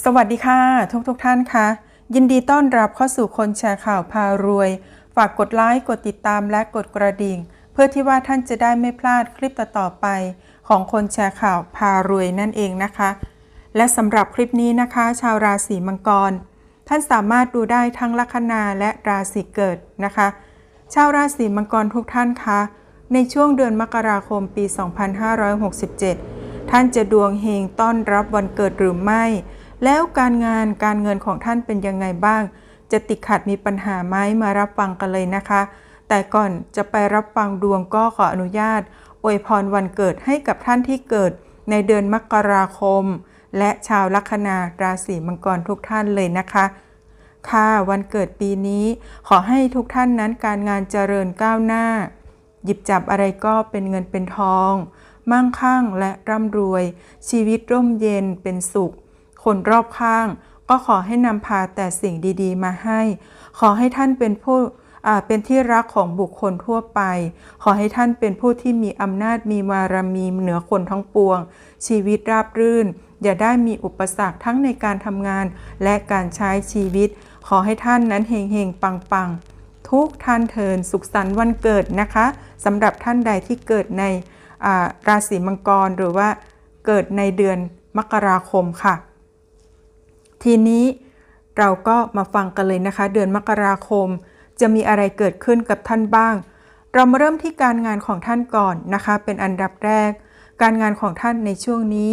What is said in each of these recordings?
สวัสดีค่ะ ทุกทุกท่านคะยินดีต้อนรับเข้าสู่คนแชร์ข่าวพารวย ฝากกดไลค์กดติดตามและกดกระดิ่ง เพื่อที่ว่าท่านจะได้ไม่พลาดคลิปต่อๆไป ของคนแชร์ข่าวพารวยนั่นเองนะคะ และสำหรับคลิปนี้นะคะ ชาวราศีมังกร ท่านสามารถดูได้ทั้งลัคนาและราศีเกิดนะคะ ชาวราศีมังกรทุกท่านคะในช่วงเดือนมกราคมปี 2567 ท่านจะดวงเฮงต้อนรับวันเกิดหรือไม่ แล้วการงานการเงินของท่านเป็นยังไงบ้าง จะติดขัดมีปัญหาไหมมารับฟังกันเลยนะคะ แต่ก่อนจะไปรับฟังดวงก็ขออนุญาตอวยพรวันเกิดให้กับท่านที่เกิดในเดือนมกราคม และชาวลัคนาราศีมังกรทุกท่านเลยนะคะ ค่ะวันเกิดปีนี้ ขอให้ทุกท่านนั้นการงานเจริญก้าวหน้า หยิบจับอะไรก็เป็นเงินเป็นทอง มั่งคั่งและร่ำรวย ชีวิตร่มเย็นเป็นสุข คนรอบข้าง ก็ขอให้นำพาแต่สิ่งดีๆ มาให้ ขอให้ท่านเป็นผู้เป็นที่รักของบุคคลทั่วไป ขอให้ท่านเป็นผู้ที่มีอำนาจมีวารมีเหนือคนทั้งปวง ชีวิตราบรื่น อย่าได้มีอุปสรรคทั้งในการทำงานและการใช้ชีวิต ขอให้ท่านนั้นเฮงเฮงปังปังๆ ทุกท่านเทินสุขสันต์วันเกิดนะคะสำหรับท่านใดที่เกิดในราศีมังกรหรือว่าเกิดในเดือนมกราคมค่ะ ทีนี้เราก็มาฟังกันเลยนะคะ เดือนมกราคม จะมีอะไรเกิดขึ้นกับท่านบ้าง เรามาเริ่มที่การงานของท่านก่อนนะคะ เป็นอันดับแรก การงานของท่านในช่วงนี้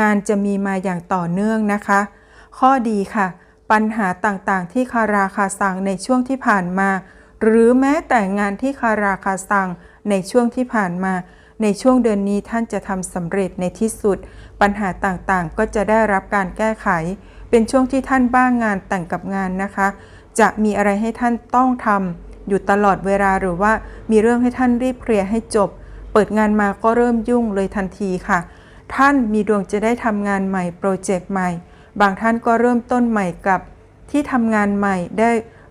งานจะมีมาอย่างต่อเนื่องนะคะ ข้อดีค่ะ ปัญหาต่างๆ ที่คาราคาซังในช่วงที่ผ่านมา หรือแม้แต่งานที่คาราคาซังในช่วงที่ผ่านมา ในช่วงเดือนนี้ท่านจะทำสำเร็จในที่สุด ปัญหาต่างๆ ก็จะได้รับการแก้ไข เป็นช่วงที่ท่านบ้างงานแต่งกับงานนะคะ จะมีอะไรให้ท่านต้องทำอยู่ตลอดเวลาหรือว่ามีเรื่องให้ท่านรีบเคลียร์ให้จบ เปิดงานมาก็เริ่มยุ่งเลยทันทีค่ะ ท่านมีดวงจะได้ทำงานใหม่โปรเจกต์ใหม่ บางท่านก็เริ่มต้นใหม่กับที่ทำงานใหม่ได้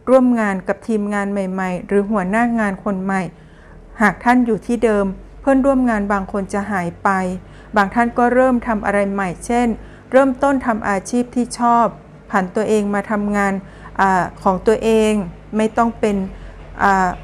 ร่วมงานกับทีมงานใหม่ ๆ หรือหัวหน้างานคนใหม่ หากท่านอยู่ที่เดิม เพื่อนร่วมงานบางคนจะหายไป บางท่านก็เริ่มทำอะไรใหม่ เช่น เริ่มต้นทำอาชีพที่ชอบผันตัวเองมาทำงานอของตัวเองไม่ต้องเป็น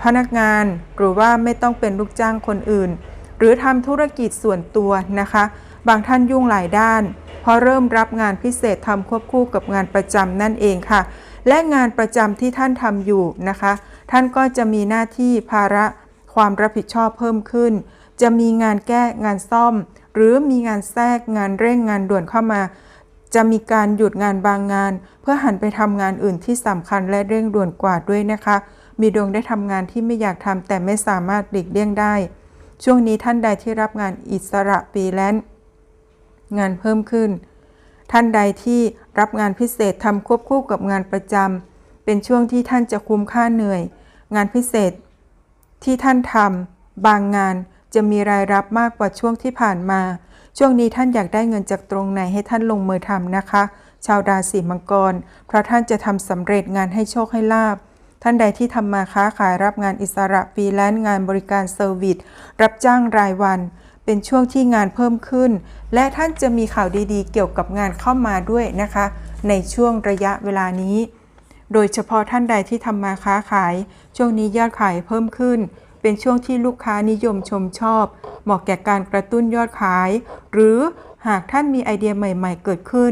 พนักงาน หรือว่าไม่ต้องเป็นลูกจ้างคนอื่น หรือทำธุรกิจส่วนตัวนะคะ บางท่านยุ่งหลายด้านเพราะเริ่มรับงานพิเศษทำควบคู่กับงานประจำนั่นเองค่ะ และงานประจำที่ท่านทำอยู่นะคะ ท่านก็จะมีหน้าที่ภาระความรับผิดชอบเพิ่มขึ้น จะมีงานแก้งานซ่อม หรือมีงานแทรกงานเร่งงานด่วนเข้ามา จะมีการหยุดงานบางงาน เพื่อหันไปทำงานอื่นที่สำคัญและเร่งด่วนกว่าด้วยนะคะ มีดวงได้ทำงานที่ไม่อยากทำแต่ไม่สามารถหลีกเลี่ยงได้ ช่วงนี้ท่านใดที่รับงานอิสระฟรีแลนซ์งานเพิ่มขึ้น ท่านใดที่รับงานพิเศษทำควบคู่กับงานประจำเป็นช่วงที่ท่านจะคุ้มค่าเหนื่อย งานพิเศษที่ท่านทำบางงาน จะมีรายรับมากกว่าช่วงที่ผ่านมา ช่วงนี้ท่านอยากได้เงินจากตรงไหนให้ท่านลงมือทำนะคะ ชาวราศีมังกร เพราะท่านจะทำสำเร็จงานให้โชคให้ลาบท่านใดที่ทำมาค้าขายรับงานอิสระฟรีแลนซ์งานบริการเซอร์วิสรับจ้างรายวัน เป็นช่วงที่งานเพิ่มขึ้น และท่านจะมีข่าวดีๆ เกี่ยวกับงานเข้ามาด้วยนะคะ ในช่วงระยะเวลานี้ โดยเฉพาะท่านใดที่ทำมาค้าขาย ช่วงนี้ยอดขายเพิ่มขึ้น เป็นช่วงที่ลูกค้านิยมชมชอบ เหมาะแก่การกระตุ้นยอดขาย หรือหากท่านมีไอเดียใหม่ ๆ เกิดขึ้น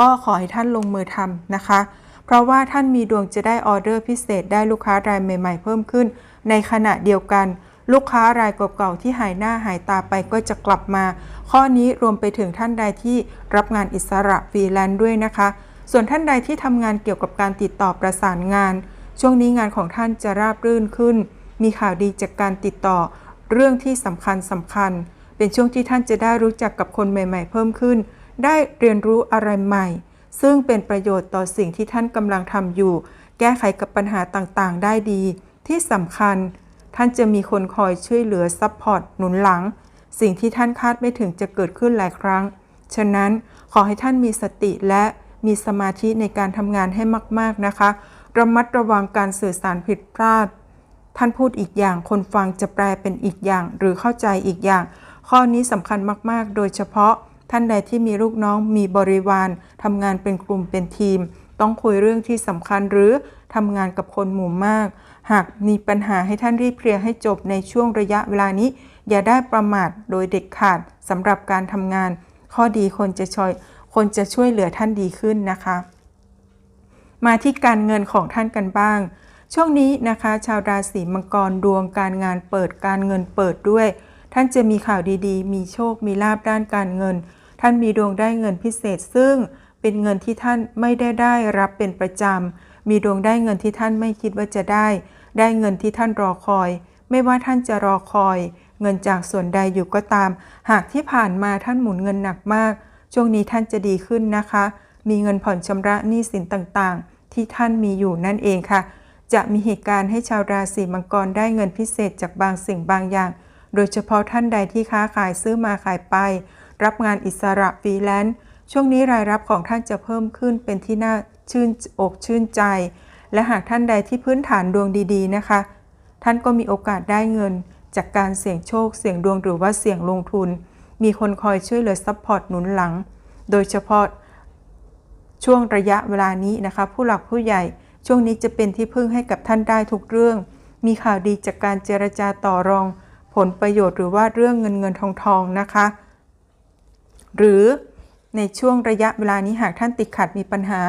ก็ขอให้ท่านลงมือทำนะคะ เพราะว่าท่านมีดวงจะได้ออเดอร์พิเศษได้ลูกค้ารายใหม่ ๆ เพิ่มขึ้น ในขณะเดียวกัน ลูกค้ารายเก่าๆที่หายหน้าหายตาไปก็จะกลับมา ข้อนี้รวมไปถึงท่านใดที่รับงานอิสระฟรีแลนซ์ด้วยนะคะ ส่วนท่านใดที่ทำงานเกี่ยวกับการติดต่อประสานงาน ช่วงนี้งานของท่านจะราบรื่นขึ้น มีข่าวดีจากการติดต่อเรื่องที่สำคัญสำคัญ เป็นช่วงที่ท่านจะได้รู้จักกับคนใหม่ๆ เพิ่มขึ้น ได้เรียนรู้อะไรใหม่ ซึ่งเป็นประโยชน์ต่อสิ่งที่ท่านกำลังทำอยู่ แก้ไขกับปัญหาต่างๆ ได้ดี ที่สำคัญ ท่านจะมีคนคอยช่วยเหลือซัพพอร์ตหนุนหลัง สิ่งที่ท่านคาดไม่ถึงจะเกิดขึ้นหลายครั้ง ฉะนั้นขอให้ท่านมีสติและมีสมาธิในการทำงานให้มาก ๆนะคะ ระมัดระวังการสื่อสารผิดพลาด ท่านพูดอีกอย่าง คนฟังจะแปลเป็นอีกอย่าง หรือเข้าใจอีกอย่าง ข้อนี้สำคัญมาก ๆ โดยเฉพาะ ท่านใดที่มีลูกน้องมีบริวารทำงานเป็นกลุ่มเป็นทีม ต้องคุยเรื่องที่สำคัญหรือทำงานกับคนหมู่มาก หากมีปัญหาให้ท่านรีบเคลียร์ให้จบในช่วงระยะเวลานี้ อย่าได้ประมาทโดยเด็ดขาดสำหรับการทำงาน ข้อดีคนจะช่วยคนจะช่วยเหลือท่านดีขึ้นนะคะ มาที่การเงินของท่านกันบ้าง ช่วงนี้นะคะ ชาวราศีมังกรดวงการงานเปิดการเงินเปิดด้วย ท่านจะมีข่าวดีๆ มีโชคมีลาบด้านการเงิน ท่านมีดวงได้เงินพิเศษ ซึ่งเป็นเงินที่ท่านไม่ได้ได้รับเป็นประจำมีดวงได้เงินที่ท่านไม่คิดว่าจะได้ ได้เงินที่ท่านรอคอย ไม่ว่าท่านจะรอคอย เงินจากส่วนใดอยู่ก็ตาม หากที่ผ่านมาท่านหมุนเงินหนักมาก ช่วงนี้ท่านจะดีขึ้นนะคะ มีเงินผ่อนชำระหนี้สินต่างๆ ที่ท่านมีอยู่นั่นเองค่ะ จะมีเหตุการณ์ให้ชาวราศีมังกรได้เงินพิเศษจากบางสิ่งบางอย่าง โดยเฉพาะท่านใดที่ค้าขายซื้อมาขายไป รับงานอิสระฟรีแลนซ์ช่วงนี้รายรับของท่านจะเพิ่มขึ้นเป็นที่น่าชื่นอกชื่นใจ และหากท่านใดที่พื้นฐานดวงดีๆนะคะ ท่านก็มีโอกาสได้เงิน จากการเสี่ยงโชค เสี่ยงดวงหรือว่าเสี่ยงลงทุน มีคนคอยช่วยเหลือซัพพอร์ตหนุนหลัง โดยเฉพาะช่วงระยะเวลานี้นะคะ ผู้หลักผู้ใหญ่ ช่วงนี้จะเป็นที่พึ่งให้กับท่านได้ทุกเรื่อง มีข่าวดีจากการเจรจาต่อรอง ผลประโยชน์หรือว่าเรื่องเงินเงินทองทองนะคะ หรือในช่วงระยะเวลานี้หากท่านติดขัดมีปัญหา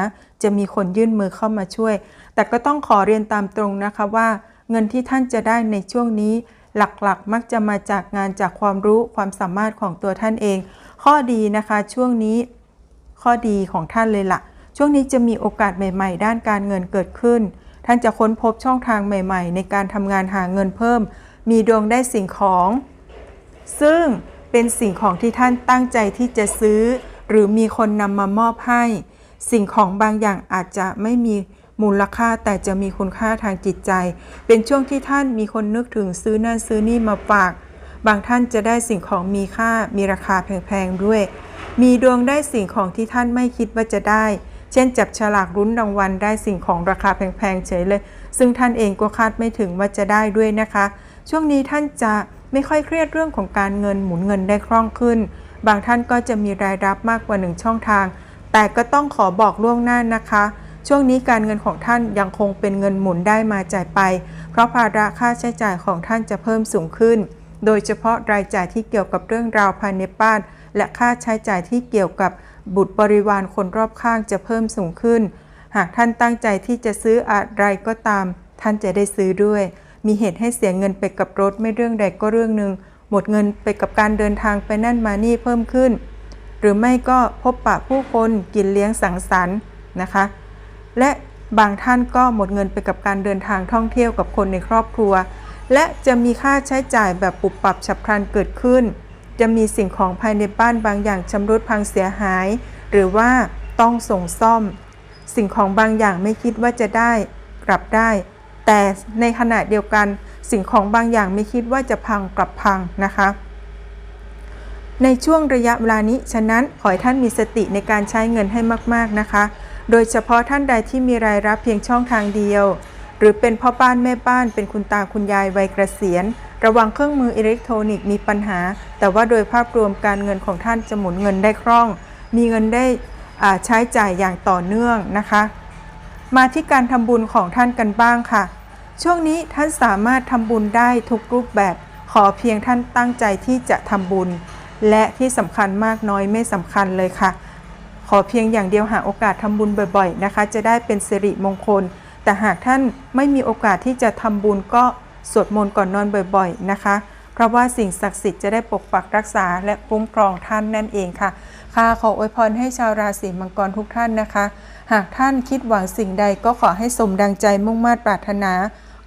จะมีคนยื่นมือเข้ามาช่วย แต่ก็ต้องขอเรียนตามตรงนะคะว่า เงินที่ท่านจะได้ในช่วงนี้ หลักๆ มักจะมาจากงานจากความรู้ความสามารถของตัวท่านเอง ข้อดีนะคะช่วงนี้ข้อดีของท่านเลยละ่ะ ช่วงนี้จะมีโอกาสใหม่ๆ ด้านการเงินเกิดขึ้น ท่านจะค้นพบช่องทางใหม่ๆ ในการทำงานหาเงินเพิ่ม มีดวงได้สิ่งของ ซึ่งเป็นสิ่งของที่ท่านตั้งใจที่จะซื้อ หรือมีคนนำมามอบให้ สิ่งของบางอย่างอาจจะไม่มีมูลค่าแต่จะมีคุณค่าทางจิตใจ เป็นช่วงที่ท่านมีคนนึกถึงซื้อนั่นซื้อนี่มาฝาก บางท่านจะได้สิ่งของมีค่ามีราคาแพงๆด้วย มีดวงได้สิ่งของที่ท่านไม่คิดว่าจะได้ เช่นจับฉลากรุ้นรางวัลได้สิ่งของราคาแพงๆเฉยเลย ซึ่งท่านเองก็คาดไม่ถึงว่าจะได้ด้วยนะคะ ช่วงนี้ท่านจะไม่ค่อยเครียดเรื่องของการเงินหมุนเงินได้คล่องขึ้น บางท่านก็จะมีรายรับมากกว่าหนึ่งช่องทาง แต่ก็ต้องขอบอกล่วงหน้านะคะ ช่วงนี้การเงินของท่านยังคงเป็นเงินหมุนได้มาจ่ายไป เพราะภาระค่าใช้จ่ายของท่านจะเพิ่มสูงขึ้น โดยเฉพาะรายจ่ายที่เกี่ยวกับเรื่องราวภายในบ้าน และค่าใช้จ่ายที่เกี่ยวกับ บุตรบริวารคนรอบข้างจะเพิ่มสูงขึ้น หากท่านตั้งใจที่จะซื้ออะไรก็ตาม ท่านจะได้ซื้อด้วย มีเหตุให้เสียเงินไปกับรถไม่เรื่องใดก็เรื่องหนึ่งหมดเงินไปกับการเดินทางไปนั่นมานี่เพิ่มขึ้น หรือไม่ก็พบปะผู้คนกินเลี้ยงสังสรรค์นะคะ และบางท่านก็หมดเงินไปกับการเดินทางท่องเที่ยวกับคนในครอบครัว และจะมีค่าใช้จ่ายแบบปุบปับฉับพลันเกิดขึ้น จะมีสิ่งของภายในบ้านบางอย่างชำรุดพังเสียหาย หรือว่าต้องส่งซ่อม สิ่งของบางอย่างไม่คิดว่าจะได้กลับได้ แต่ในขณะเดียวกัน สิ่งของบางอย่างไม่คิดว่าจะพังกลับพังนะคะ ในช่วงระยะเวลานี้ฉะนั้นขอให้ท่านมีสติในการใช้เงินให้มากๆนะคะ โดยเฉพาะท่านใดที่มีรายรับเพียงช่องทางเดียว หรือเป็นพ่อบ้านแม่บ้านเป็นคุณตาคุณยายวัยเกษียณ ระวังเครื่องมืออิเล็กทรอนิกส์มีปัญหา แต่ว่าโดยภาพรวมการเงินของท่านจะหมุนเงินได้คล่อง มีเงินได้ใช้จ่ายอย่างต่อเนื่องนะคะ มาที่การทำบุญของท่านกันบ้างค่ะ ช่วงนี้ท่านสามารถทำบุญได้ทุกรูปแบบ ขอเพียงท่านตั้งใจที่จะทำบุญ และที่สำคัญมากน้อยไม่สำคัญเลยค่ะ ขอเพียงอย่างเดียวหาโอกาสทำบุญบ่อย ๆนะคะ จะได้เป็นสิริมงคล แต่หากท่านไม่มีโอกาสที่จะทำบุญก็ สวดมนต์ก่อนนอนบ่อยๆ นะคะ เพราะว่าสิ่งศักดิ์สิทธิ์จะได้ปกปักรักษาและคุ้มครองท่านนั่นเองค่ะค่ะขออวยพรให้ชาวราศีมังกรทุกท่านนะคะ หากท่านคิดหวังสิ่งใดก็ขอให้สมดังใจมุ่งมา่ปรารถนา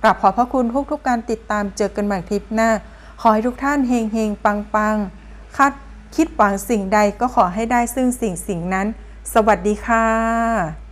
กราบขอพระคุณทุกทุกการติดตามเจอกันใหม่คลิปหน้า ขอให้ทุกท่านเฮงเฮงปังปังคาดคิดหวังสิ่งใดก็ขอให้ได้ซึ่งสิ่งสิ่งนั้น สวัสดีค่ะ